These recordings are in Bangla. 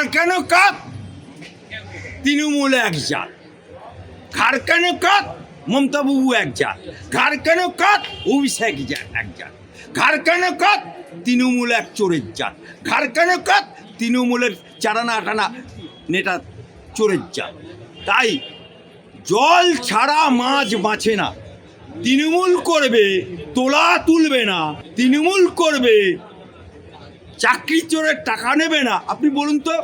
খারকানো কাক তৃণমূল এক জাত। খারকানো মমতা বাবু এক জাত। খারকানো কাক অভিষেক এক জাত। খারকানো কাক তৃণমূল এক চোরের জাত। খারকানো কাক তৃণমূলের চারানা আটানা নেতা চোরের জাত। তাই জল ছাড়া মাছ বাঁচে না। তৃণমূল করবে, তোলা তুলবে না। তৃণমূল করবে চাকরি চোরের টাকা নেবে না। আপনি বলুন তো,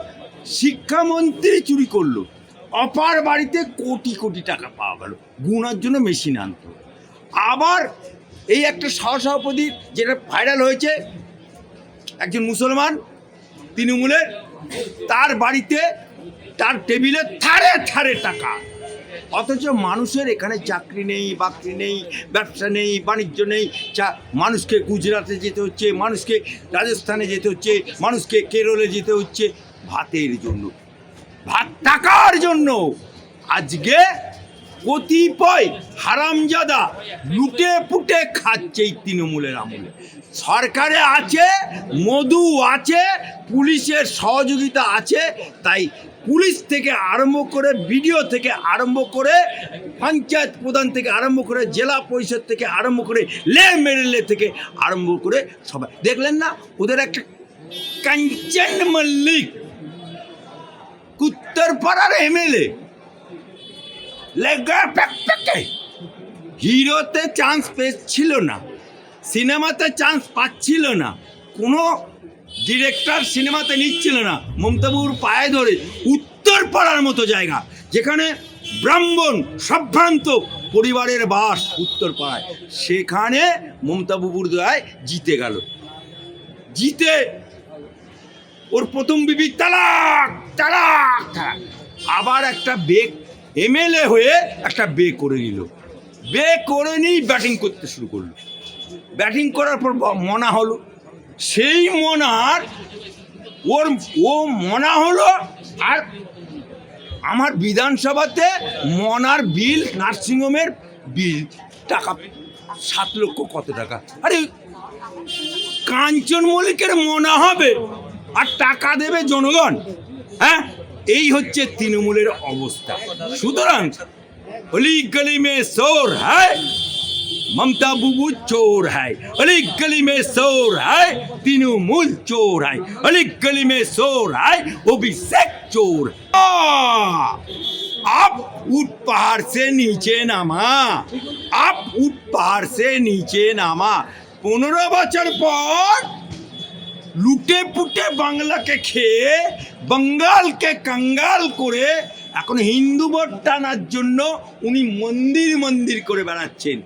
শিক্ষামন্ত্রী চুরি করল। অপার বাড়িতে কোটি কোটি টাকা পাওয়া গেল। গুণার জন্য মেশিন আনতো। আবার এই একটা সহসভাপতি যেটা ভাইরাল হয়েছে, একজন মুসলমান, তৃণমূলের, তার বাড়িতে, তার টেবিলে থারে থারে টাকা। অথচ মানুষের এখানে চাকরি নেই, বাকরি নেই, ব্যবসা নেই, বাণিজ্য নেই। চা, মানুষকে গুজরাটে যেতে হচ্ছে, মানুষকে রাজস্থানে যেতে হচ্ছে, মানুষকে কেরলে যেতে হচ্ছে। ভাতের জন্য। ভাত টাকার জন্য। আজকে কতিপয় হারামজাদা লুটে পুটে খাচ্ছে এই তৃণমূলের আমলে। সরকারে আছে, মধু আছে, পুলিশের সহযোগিতা আছে, তাই পুলিশ থেকে আরম্ভ করে বিডিও থেকে আরম্ভ করে পঞ্চায়েত প্রধান থেকে আরম্ভ করে জেলা পরিষদ থেকে আরম্ভ করে লে মেরেলে থেকে আরম্ভ করে সবাই। দেখলেন না? ওদের একটা কাঞ্চন মল্লিক কুত্তরপাড়ার এমএলএ হিরোতে চান্স পেয়েছিল না, সিনেমাতে চান্স পাচ্ছিল না, কোনো ডিরেক্টর সিনেমাতে নিচ্ছিল না। মমতাবুর পায়ে ধরে উত্তর পাড়ার মতো জায়গা, যেখানে ব্রাহ্মণ সম্ভ্রান্ত পরিবারের বাস উত্তর পাড়ায়। সেখানে মমতাবুবুর দয়ায় জিতে গেল। জিতে ওর প্রথম বিবি তালাক তালাক তালাক। আবার একটা বেক, এমএলএ হয়ে একটা বে করে নিল। বে করে নিয়েই ব্যাটিং করতে শুরু করল। ব্যাটিং করার পর মনা হলো। সেই মনার ওর, ও মনা হলো আর আমার বিধানসভাতে মনার বিল, নার্সিংহোমের বিল, টাকা, সাত লক্ষ কত টাকা? আরে, কাঞ্চন মল্লিকের মনে হবে আর টাকা দেবে জনগণ। হ্যাঁ? এই হচ্ছে তৃণমূলের অবস্থা। সুতরাং অলি গলি মে সোর হ্যায় মমতা বুবু চোর है अली गली में शोर है तृणमूल चोर है अली गली में शोर है अभिषेक चोर आ, आप उठ पहाड़ से नीचे नामा आप उठ पहाड़ से नीचे নামা পনেরো বছর পর লুটে পুটে বাংলাকে খেয়ে বাঙ্গালকে কাঙ্গাল করে এখন হিন্দু ভোট টানার জন্য উনি মন্দির মন্দির করে বেড়াচ্ছেন